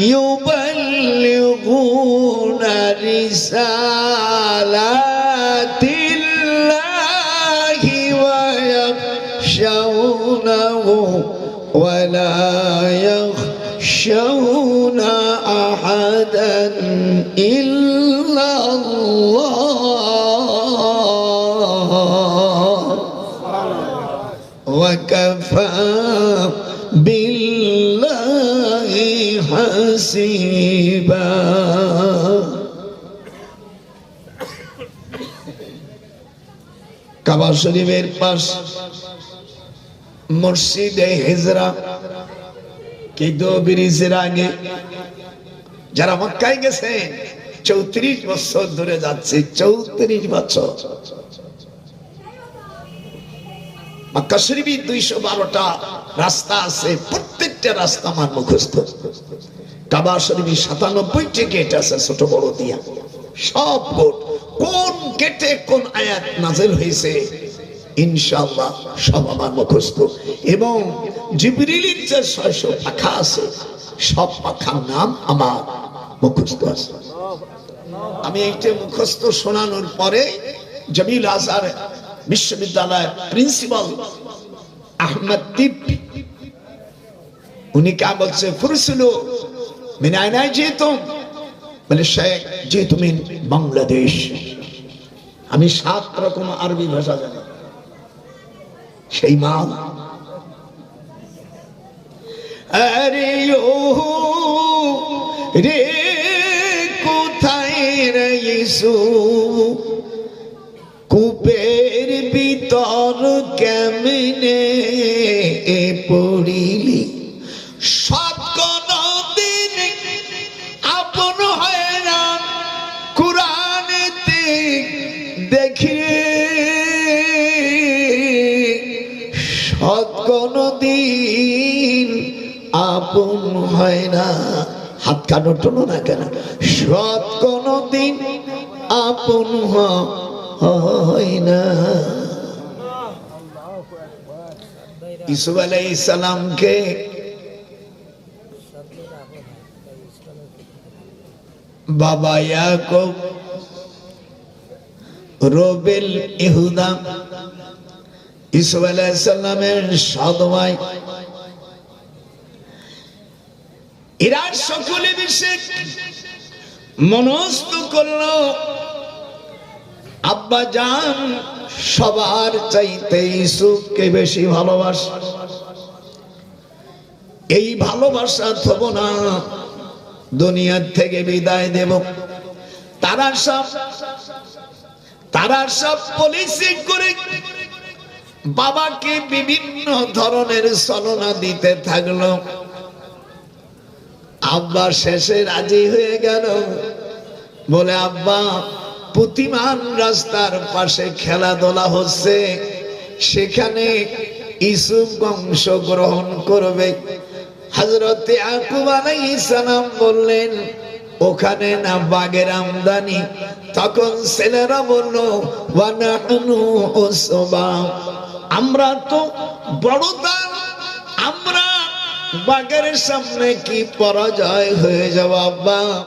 يبلغون رسالات الله ويخشونه ولا يخشون أحدا إلا الله. وكفى بالله حسيبا কাবা শরীফের পাশ মসজিদে হেজরা কেদো ব্রিজের আগে যারা মক্কায় গেছে চৌত্রিশ বছর ধরে যাচ্ছে চৌত্রিশ বছর মক্কা শরীফে দুইশো বারোটা রাস্তা আছে, প্রত্যেকটা রাস্তা আমার মুখস্থ। কাবা শরীফে সাতানব্বইটি গেট আছে ছোট বড় দিয়া। সব বোর্ড কোন গেটে কোন আয়াত নাজেল হয়েছে, ইনশাআল্লাহ সব আমার মুখস্থ। এবং জিবরিলির যে পাখা আছে, সব পাখার নাম আমার মুখস্থ আছে। আমি এইটা মুখস্থ শোনানোর পরে জমিল আজহার বিশ্ববিদ্যালয়ের প্রিন্সিপাল আহমদ তিপ্পি উনি কে বলছে, ফুরসুলো মিনায় নাই যেতুম বলে, শেখ যে তুমি বাংলাদেশ। আমি সাত রকম আরবি ভাষা জানি। সেই মাল। আরে ও রে কোথায় রইসু কূপের ভিতর কেমনে সৎ দিন আপন হয় না। হাত কানো টনো না কেন? সৎ কোনো দিন আপন হয় না। ইসুফ আলাইহিস সালামকে বাবা ইয়াকুব রবেল ইহুদা সকলে মিশে মনস্থ করল। আব্বা সবার চাইতে ইসুফকে বেশি ভালোবাসে। এই ভালোবাসা থব না দুনিয়ার থেকে বিদায় দেব। তারা সব তারা সব পলিসি করে বাবাকে বিভিন্ন ধরনের ছলনা দিতে থাকল। আব্বা শেষে রাজি হয়ে গেল। বলে, আব্বা, প্রতিমান রাস্তার পাশে খেলাধুলা হচ্ছে। সেখানে ইসুফ বংশ গ্রহণ করবে হজরতে আকুব সালাম বললেন, ওখানে না বাগের আমদানি? তখন ছেলেরা বলল আমরা তো বড় দান আমরা বাগের সামনে কি পরাজয় হয়ে যাব আব্বা?